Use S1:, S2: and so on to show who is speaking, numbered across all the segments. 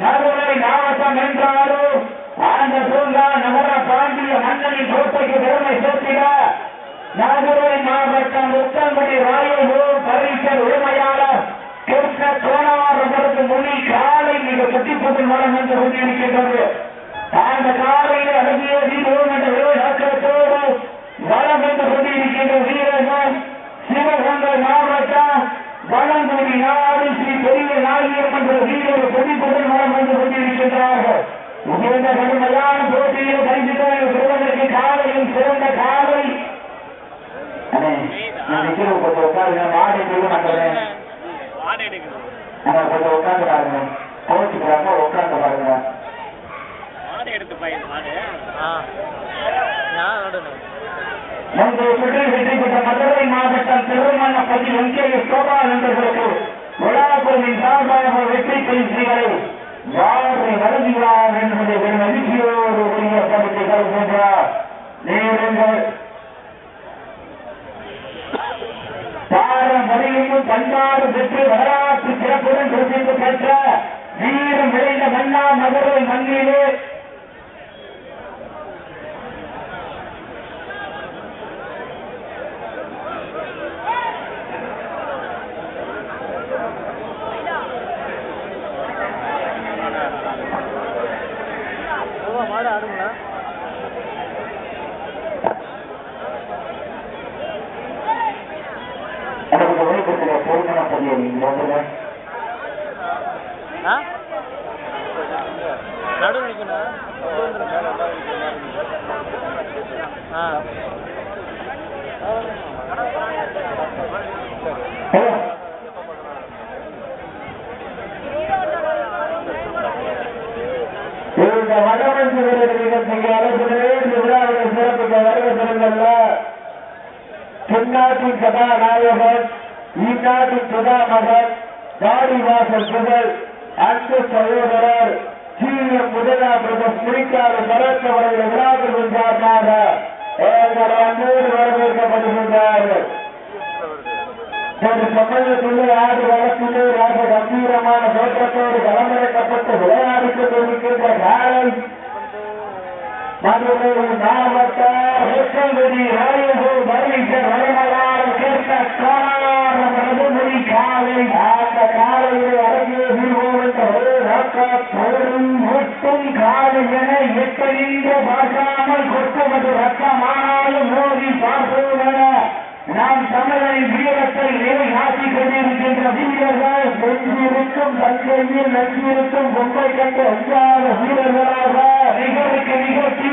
S1: நடுவரை மாவட்டம் என்றாலும் அந்த பூங்கா நகர பாண்டிய மன்னனின் கோட்டைக்கு பெருமை சேர்த்திட. மதுரை மாவட்டம் உத்தங்குடி ராயலூர் பரிசல் உரிமையாளர் கிருஷ்ண கோணாரவரது மொழி காலை மிக கட்டிப்பட்டு மரம் என்று கொண்டிருக்கின்றது அந்த காலையில் அழகிய வீரம் என்ற விரோதத்தோடு வளம் என்று கொண்டிருக்கின்ற வீரர்கள் சிவகங்கை மாவட்டம் நாடு ஸ்ரீ பெரிய நாயகம் என்ற வீரர் கொடிப்பட்டு மரம் வந்து கொண்டிருக்கின்றார்கள். இந்த கடுமையான போட்டியில் கைதிகளை பெறுவதற்கு காலையில் சிறந்த காலை. அண்ணே, நான் நிக்கிறேன் கொஞ்சம் உட்காருங்க. மாடு எதுவும் நம்புறேன்
S2: வாடகை எடுக்குது
S1: நம்ம கொஞ்சம் உட்காந்து பாருங்க. கோச்சுக்கிறாங்க உட்காந்து பாருங்க.
S2: வாடகை எடுத்து பையன் வாடு ஆ. நான் நடுனேன்
S1: முன்பு சுற்றி வெற்றி பெற்ற மதுரை மாவட்டம் திருமணப்பதி வெங்கைய வெற்றி யாரை வழங்குகிறார் என்பதை ஒரு மகிழ்ச்சியோடு உரிய கருத்தை கருதுகின்றார் நேருங்கள் பாரம்பரியமும் பண்பாடு பெற்று வரலாற்று சிறப்புடன் பிரசித்தி பெற்ற வீரம் விளைந்த மன்னா மதுரை மண்ணிலே
S2: மாடு ஆடுங்களா?
S1: எனக்கு
S2: ஆ நிற்கணும் ஆ.
S1: இந்த வடமஞ்சு நிகழ்ச்சிக்கு அரசுகளே இந்த விழாவை சிறப்புக்கு வருகை செல்லுங்கள்ல தென்னாட்டின் கதாநாயகன் இந்நாட்டின் சுதாமகன் வாடிவாசல் புகழ் அன்பு சகோதரர் ஜி எம் முதலாவது முடிக்காத சரத்தவரை விழாக்கள் சார்பாக எங்கள் அன்போடு வரவேற்கப்படுகின்றார்கள் ஒரு சமயத்திலே ஆடு வளர்ப்பிலே ராஜ கம்பீரமான தோற்றத்தோடு களமிறக்கப்பட்டு விளையாடிக் கொண்டிருக்கின்ற காலை மதுரை மாவட்ட வெற்றங்குடி ராயபூர் பரமேஸ்வர் வடமலார் கேட்ட காணார மதுமொழி காலை அந்த காலையிலே அழகிய வீரோம் என்ற ஒரே நோக்கத்தோடும் ஒட்டும் காலை என எட்டறிந்த பார்க்காமல் கொட்டுவது ரத்தமானாலும் மோதி பார்ப்போம் என நாம் தமிழரின் வீரத்தை நிலைநாட்டிக் கொண்டிருக்கின்ற வீரர்கள் நெஞ்சிருக்கும் பொம்பை கண்ட அஞ்சாத வீரர்களாக நிகருக்கு நிகழ்ச்சி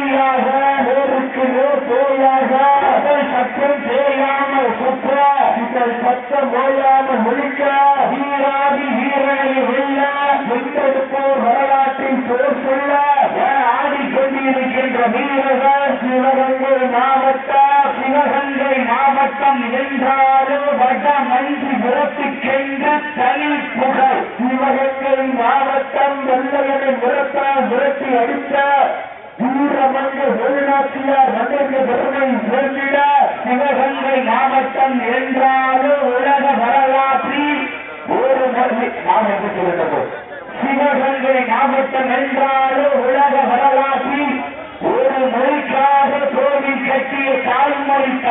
S1: சிவகங்கை மாவட்டம் சிவகங்கை மாவட்டம் என்றாலும் வட மஞ்சி விரட்டுக்கென்று தனி புகழ் சிவகங்கை மாவட்டம் வெள்ளையனை விரட்டால் விரட்டி அடித்த வீரமங்க வெளிநாட்டியார் மன்னருக்கு பெருமை சேர்ந்திட சிவகங்கை மாவட்டம் என்றாலும் உலக வரலாற்றில் ஒரு மொழி மாவட்டத்தில் இருந்தது. சிவகங்கை மாவட்டம் என்றாலும் உலக வரலாற்றில்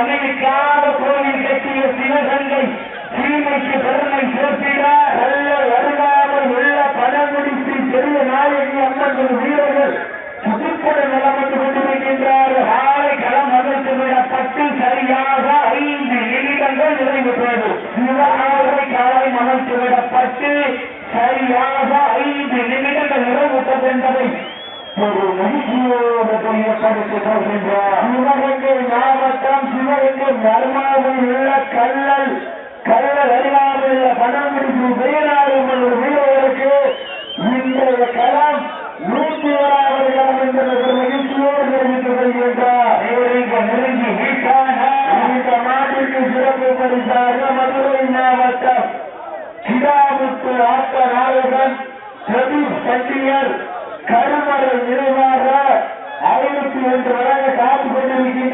S1: தாய்மொழி கோவில் கட்டிய சிவகங்கை சீமைக்கு பெருமை சேர்த்திட நல்ல வருகாமல் உள்ள பழங்குடிக்கு பெரிய நாயகி அம்மன் வீரர்கள் சுற்றுப்புற நிலமட்டு கொண்டிருக்கின்றார். ஆலை களம் அமைத்து விடப்பட்டு சரியாக ஐந்து நிமிடங்கள் நிறைவு பெறும். சிவகாலை களம் அமைத்து விடப்பட்டு சரியாக ஐந்து நிமிடங்கள் நிறைவு நிறைவுற்றது என்பதை ஒரு மகிழ்ச்சியோடு தெரியப்படுத்தி கொள்கின்றார். சிவகங்கை மாவட்டம் சிவகங்கை மர்மாவில் உள்ள கல்லல் கல்லல் அருகாமல் உள்ள பணமுடிப்பு வேளாண் ஒரு வீரர்களுக்கு இன்றைய களம் நூற்றி ஓராவது களம் என்கிற ஒரு மகிழ்ச்சியோடு தெரிவித்துக் கொள்கின்றார். இந்த நாட்டிற்கு சிறப்பு பரிசாக மதுரை மாவட்டம் கிடாமுத்து ஆட்ட நாயகன் பிரதீப் சண்டியர் கருமறை நினைவாக ஐநூத்தி ஒன்று வரை காத்துக் கொண்டிருக்கின்றார் இந்த